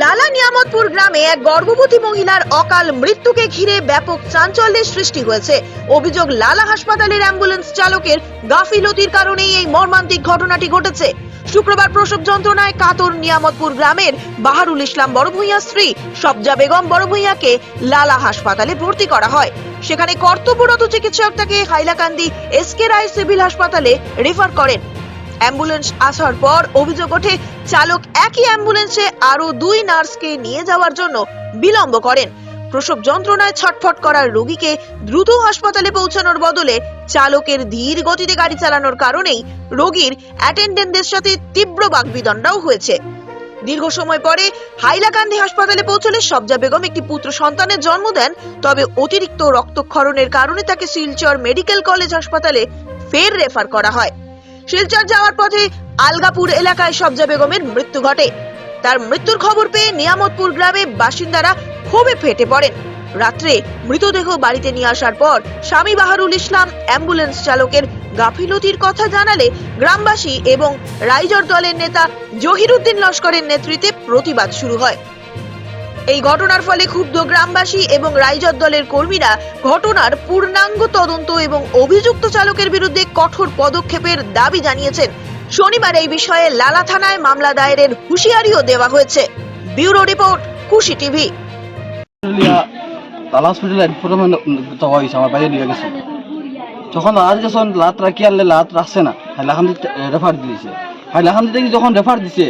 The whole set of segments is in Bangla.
লালা নিয়ামতপুর গ্রামে এক গর্ভবতী মহিলার অকাল মৃত্যুকে ঘিরে ব্যাপক চাঞ্চল্যের সৃষ্টি হয়েছে। অভিযোগ, লালা হাসপাতালের অ্যাম্বুলেন্স চালকের গাফিলতির কারণেই এই মর্মান্তিক ঘটনাটি ঘটেছে। শুক্রবার প্রসব যন্ত্রণায় কাতর নিয়ামতপুর গ্রামের বাহারুল ইসলাম বড় ভূঁইয়ার স্ত্রী সবজা বেগম বড় ভূঁইয়াকে লালা হাসপাতালে ভর্তি করা হয়। সেখানে কর্তব্যরত চিকিৎসক তাকে Hailakandi S K Roy civil হাসপাতালে রেফার করেন। অ্যাম্বুলেন্স আসার পর অভিযোগ ওঠে, চালক একই অ্যাম্বুলেন্সে আরও দুই নার্সকে নিয়ে যাওয়ার জন্য বিলম্ব করেন। প্রসব যন্ত্রণায় ছটফট করার রোগীকে দ্রুত হাসপাতালে পৌঁছানোর বদলে চালকের ধীর গতিতে গাড়ি চালানোর কারণেই রোগীর অ্যাটেন্ডেন্টদের সাথে তীব্র বাগবিদণ্ডাও হয়েছে। দীর্ঘ সময় পরে হাইলাকান্দি হাসপাতালে পৌঁছলে সবজা বেগম একটি পুত্র সন্তানের জন্ম দেন, তবে অতিরিক্ত রক্তক্ষরণের কারণে তাকে শিলচর মেডিকেল কলেজ হাসপাতালে ফের রেফার করা হয়। শিলচর যাওয়ার পথে আলগাপুর এলাকায় সবজা বেগমের মৃত্যু ঘটে। তার মৃত্যুর খবর পেয়ে নিয়ামতপুর গ্রামে বাসিন্দারা ক্ষোভে ফেটে পড়েন। রাত্রে মৃতদেহ বাড়িতে নিয়ে আসার পর স্বামী বাহারুল ইসলাম অ্যাম্বুলেন্স চালকের গাফিলতির কথা জানালে গ্রামবাসী এবং রাইজর দলের নেতা জহিরুদ্দিন লস্করের নেতৃত্বে প্রতিবাদ শুরু হয়। এই ঘটনার ফলে ক্ষুব্ধ গ্রামবাসী এবং রাইজর দলের কর্মীরা ঘটনার পূর্ণাঙ্গ তদন্ত এবং অভিযুক্ত চালকের বিরুদ্ধে কঠোর পদক্ষেপের দাবি জানিয়েছেন। শনিবার এই বিষয়ে লালা থানায় মামলা দায়েরের হুঁশিয়ারিও দেওয়া হয়েছে। Bureau report, Khushi TV. Lala হসপিটালে প্রথমে যাওয়া হয়েছে, আমার বাইরে নিয়ে গেছে। যখন লাত গেছেন লাত রাখি আনলে লাত রাখছে না হাইলাকান্দি রেফার দিয়েছে। হাইলাকান্দি থেকে যখন রেফার দিছে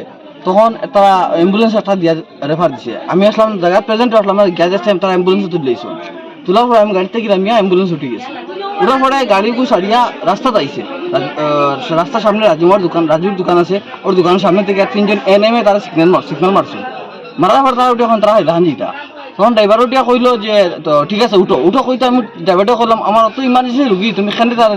তখন তারা অ্যাম্বুলেন্স একটা দিয়া রেফার দিছে। আমি আসলাম জায়গা প্রেজেন্ট আসলাম গ্যাজের টাইম তারা অ্যাম্বুলেন্স তুলেছে তোলার পরে আমি গাড়ি থেকে নামিয়া অ্যাম্বুলেন্স উঠে গেছে। ওটার পরে গাড়ি কু সারিয়া রাস্তা আইছে রাস্তার সামনে রাজুমার দোকান, রাজুর দোকান আছে। ওর দোকানের সামনে থেকে তিনজন এন এম এ তারা সিগন্যাল মার সিগন্যাল মারছে। মারার পর তারা উঠে এখন তারা হাইলাকান্দিটা তখন ড্রাইভার উঠিয়া কইলো যে, তো ঠিক আছে, উঠো। উঠো কইতে আমি ড্রাইভারটা কইলাম, আমার অত ইমার্জেন্সি রুগী, তুমি খান্দি তারা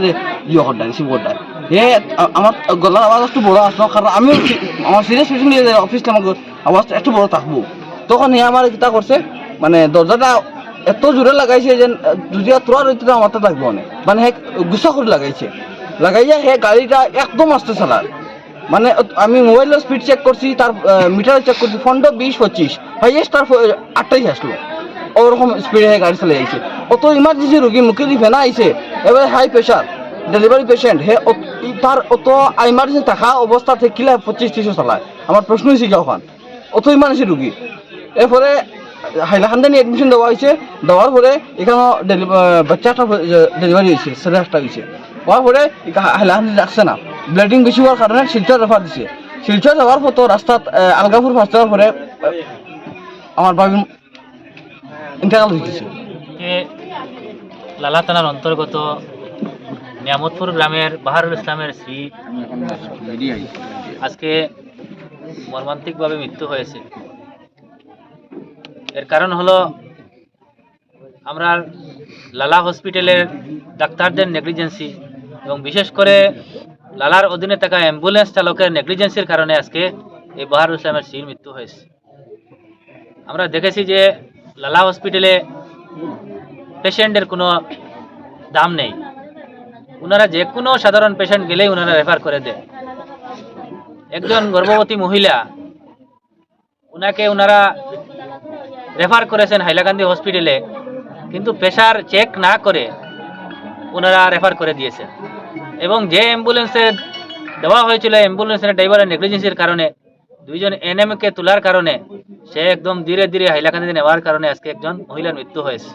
ইয়ে করটা রিসিভ করটা আ- আমার গলার আওয়াজ একটু বড় আসলো কারণ আমিও সি- আমার সিরিয়াস পেশেন্ট নিয়ে অফিসটা আমার আওয়াজটা একটু বড় থাকব। তখন হে আমার কিতা করছে মানে দরজাটা এত জোরে লাগাইছে যে যদি তোরা রইতে আমার তো থাকব অনেক মানে হে গুছা করে লাগাইছে। লাগাইয়া হে গাড়িটা একদম আস্তে চালায় মানে আমি মোবাইলের স্পিড চেক করছি, তার মিটার চেক করছি, ফোনটা বিশ, পঁচিশ হাইয়েস্ট তার আটটাই আসলো। ওরকম স্পিডে গাড়ি চালিয়ে আইছে। অত ইমার্জেন্সি রোগী মুখে দিয়ে ফেনা আইছে, এবারে হাই প্রেশার ডেলিভারি পেশেন্ট হে তার অত ইমার্জেন্সি থাকা অবস্থা থাকিলে পঁচিশ ত্রিশও চালায়। আমার প্রশ্ন হয়েছে যখন অত ইমার্জেন্সি রোগী এরপরে হাইলাকান্দানি এডমিশন দেওয়া হয়েছে দেওয়ার পরে এখানে বাচ্চাটা ডেলিভারি হয়েছে সাড়ে আটটা হয়েছে হওয়ার পরে হাইলাকান্দি রাখছে না। ব্লিডিং বেশি হওয়ার কারণে শিলচর রেফার দিছে। শিলচর যাওয়ার পর তো রাস্তাত আলগাপুর ফার্স্ট যাওয়ার পরে আমার বাবু ইন্তেকাল হয়েছে কে লালা থানার অন্তর্গত নিয়ামতপুর গ্রামের বাহারুল ইসলামের স্ত্রী। আজকে মর্মান্তিকভাবে মৃত্যু হয়েছে। এর কারণ হলো, আমরা লালা হসপিটালের ডাক্তারদের নেগলিজেন্সি এবং বিশেষ করে লালার অধীনে থাকা অ্যাম্বুলেন্স চালকের নেগলিজেন্সির কারণে আজকে এই বাহারুল ইসলামের স্ত্রীর মৃত্যু হয়েছে। আমরা দেখেছি যে লালা হসপিটালে পেশেন্টের কোনো দাম নেই। ওনারা যে কোনো সাধারণ পেশেন্ট গেলেই ওনারা রেফার করে দেয়। একজন গর্ভবতী মহিলা ওনাকে ওনারা রেফার করেছেন হাইলাকান্দি হসপিটালে কিন্তু প্রেশার চেক না করে ওনারা রেফার করে দিয়েছেন। এবং যে অ্যাম্বুলেন্সে দেওয়া হয়েছিল অ্যাম্বুলেন্সের ড্রাইভারের নেগলিজেন্সির কারণে, দুইজন এনএম কে তোলার কারণে, সে একদম ধীরে ধীরে হাইলাকান্দি নেওয়ার কারণে আজকে একজন মহিলার মৃত্যু হয়েছে।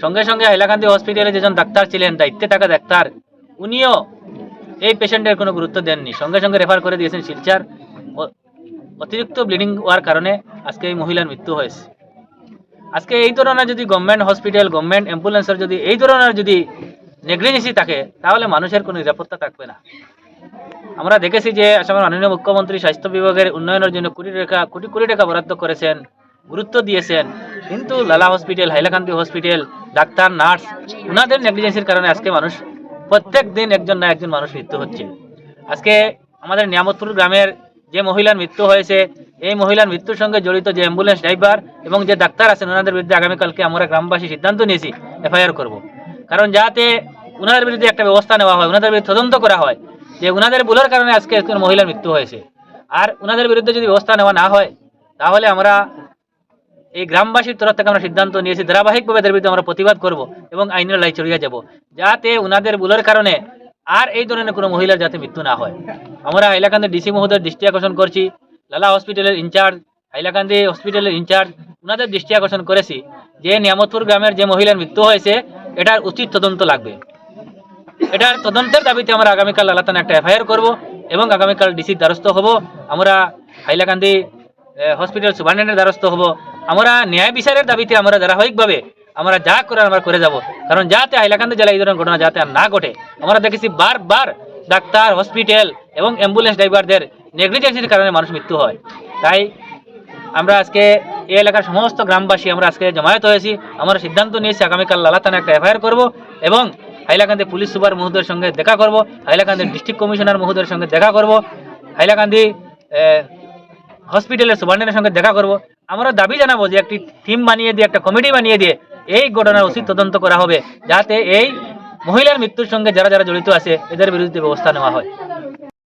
সঙ্গে সঙ্গে হাইলাকান্দি হসপিটালে যেজন ডাক্তার ছিলেন, দায়িত্বে থাকা ডাক্তার, উনিও এই পেশেন্টের কোনো গুরুত্ব দেননি। সঙ্গে সঙ্গে রেফার করে দিয়েছেন শিলচার। অতিরিক্ত ব্লিডিং হওয়ার কারণে আজকে এই মহিলার মৃত্যু হয়েছে। আজকে এই ধরনের যদি গভর্নমেন্ট হসপিটাল গভর্নমেন্ট অ্যাম্বুলেন্সের যদি এই ধরনের যদি নেগলিজেন্সি থাকে, তাহলে মানুষের কোনো নিরাপত্তা থাকবে না। আমরা দেখেছি যে আসামের মাননীয় মুখ্যমন্ত্রী স্বাস্থ্য বিভাগের উন্নয়নের জন্য কোটি টাকা কোটি কোটি টাকা বরাদ্দ করেছেন, গুরুত্ব দিয়েছেন। কিন্তু Lala hospital Hailakandi hospital doctor, nurse ওনাদের নেগলিজেন্সির কারণে আজকে মানুষ, প্রত্যেক দিন একজন না একজন মানুষ মৃত্যু হচ্ছে। আজকে আমাদের নিয়ামতপুর গ্রামের যে মহিলার মৃত্যু হয়েছে, এই মহিলার মৃত্যুর সঙ্গে জড়িত যে অ্যাম্বুলেন্স ড্রাইভার এবং যে ডাক্তার আছেন ওনাদের বিরুদ্ধে আগামীকালকে আমরা গ্রামবাসী সিদ্ধান্ত নিয়েছি এফআইআর করব। কারণ যাতে ওনাদের বিরুদ্ধে একটা ব্যবস্থা নেওয়া হয় ওনাদের বিরুদ্ধে তদন্ত করা হয়, যে ওনাদের ভুলের কারণে আজকে একজন মহিলার মৃত্যু হয়েছে। আর ওনাদের বিরুদ্ধে যদি ব্যবস্থা নেওয়া না হয়, তাহলে আমরা এই গ্রামবাসীর তরফ থেকে আমরা সিদ্ধান্ত নিয়েছি, ধারাবাহিকভাবে এদের বিরুদ্ধে আমরা প্রতিবাদ করব এবং আইনের লাই চড়িয়ে যাব, যাতে ওনাদের ভুলের কারণে আর এই ধরনের কোনো মহিলার যাতে মৃত্যু না হয়। আমরা হাইলাকান্দি ডিসি মহোদয়ের দৃষ্টি আকর্ষণ করছি, লালা হসপিটালের ইনচার্জ, হাইলাকান্দি হসপিটালের ইনচার্জ ওনাদের দৃষ্টি আকর্ষণ করেছি যে নিয়ামতপুর গ্রামের যে মহিলার মৃত্যু হয়েছে, এটার উচিত তদন্ত লাগবে। এটার তদন্তের দাবিতে আমরা আগামীকাল লালা থানায় একটা এফআইআর করব এবং আগামীকাল ডিসির দ্বারস্থ হব। আমরা হাইলাকান্দি হসপিটাল সুপারিনটেন্ডেন্টের দ্বারস্থ হব। আমরা ন্যায় বিচারের দাবিতে আমরা ধারাবাহিকভাবে আমরা যা করার আমরা করে যাব। কারণ যাতে হাইলাকান্দি জেলায় এই ধরনের ঘটনা যাতে আর না ঘটে, আমরা দেখেছি বারবার ডাক্তার, হসপিটাল এবং অ্যাম্বুলেন্স ড্রাইভারদের নেগলিজেন্সির কারণে মানুষ মৃত্যু হয়। তাই আমরা আজকে এই এলাকার সমস্ত গ্রামবাসী আমরা আজকে জমায়েত হয়েছি। আমরা সিদ্ধান্ত নিয়েছি আগামীকাল লালা থানায় একটা এফআইআর করব এবং হাইলাকান্দি পুলিশ সুপার মহোদয়ের সঙ্গে দেখা করব, হাইলাকান্দি ডিস্ট্রিক্ট কমিশনার মহোদয়ের সঙ্গে দেখা করব, হাইলাকান্দি হসপিটালের সুপারিনটেন্ডেন্টের সঙ্গে দেখা করব। আমরা দাবি জানাব যে একটি টিম বানিয়ে দিয়ে, একটা কমিটি বানিয়ে দিয়ে এই ঘটনার উচিত তদন্ত করা হবে, যাতে এই মহিলার মৃত্যুর সঙ্গে যারা যারা জড়িত আছে, এদের বিরুদ্ধে ব্যবস্থা নেওয়া হয়।